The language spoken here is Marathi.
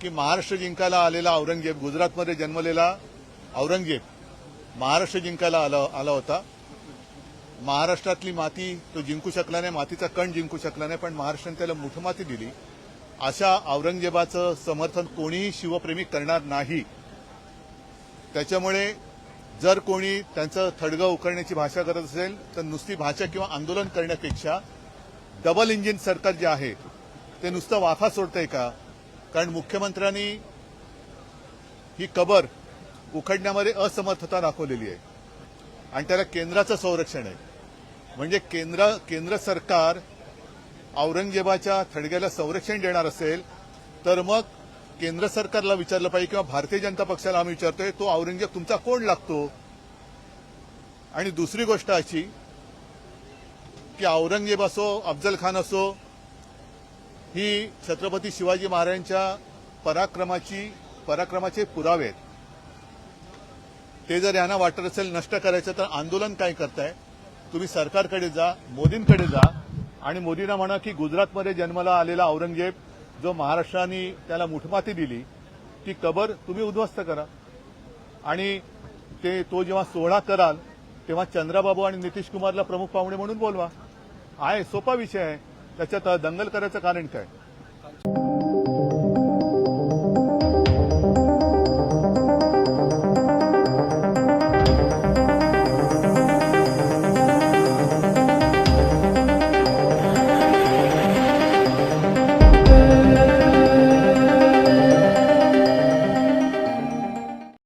की महाराष्ट्र जिंकायला आलेला औरंगजेब गुजरातमध्ये जन्मलेला औरंगजेब महाराष्ट्र जिंकायला आला आला होता. महाराष्ट्रातली माती तो जिंकू शकला नाही मातीचा कण जिंकू शकला नाही पण महाराष्ट्राने त्याला मुठमाती दिली. अशा औरंगजेबाचं समर्थन कोणीही शिवप्रेमी करणार नाही. त्याच्यामुळे जर कोणी त्यांचं थडगं उकळण्याची भाषा करत असेल तर नुसती भाषा किंवा आंदोलन करण्यापेक्षा डबल इंजिन सरकार जे आहे ते नुसतं वाफा सोडतंय का? कारण मुख्यमंत्र्यांनी ही कबर उखडण्यामध्ये असमर्थता दाखवलेली आहे. आणि त्याला केंद्राचं संरक्षण आहे. म्हणजे केंद्र केंद्र सरकार औरंगजेबाच्या थडग्याला संरक्षण देणार असेल तर मग केंद्र सरकारला विचारलं पाहिजे किंवा भारतीय जनता पक्षाला आम्ही विचारतोय तो औरंगजेब तुमचा कोण लागतो? आणि दुसरी गोष्ट अशी की औरंगजेब असो अफजल खान असो ही छत्रपती शिवाजी महाराजांच्या पराक्रमाची पराक्रमाचे पुरावे आहेत. ते जर यांना वाटत असेल नष्ट करायचं तर आंदोलन काय करताय? तुम्ही सरकारकडे जा मोदींकडे जा आणि मोदींना म्हणा की गुजरातमध्ये जन्माला आलेला औरंगजेब जो महाराष्ट्राने त्याला मुठमाती दिली ती कबर तुम्ही उद्ध्वस्त करा. आणि ते तो जेव्हा सोहळा कराल तेव्हा चंद्राबाबू आणि नितीश कुमारला प्रमुख पाहुणे म्हणून बोलवा. आहे सोपा विषय आहे. त्याच्यात दंगल करायचं कारण काय?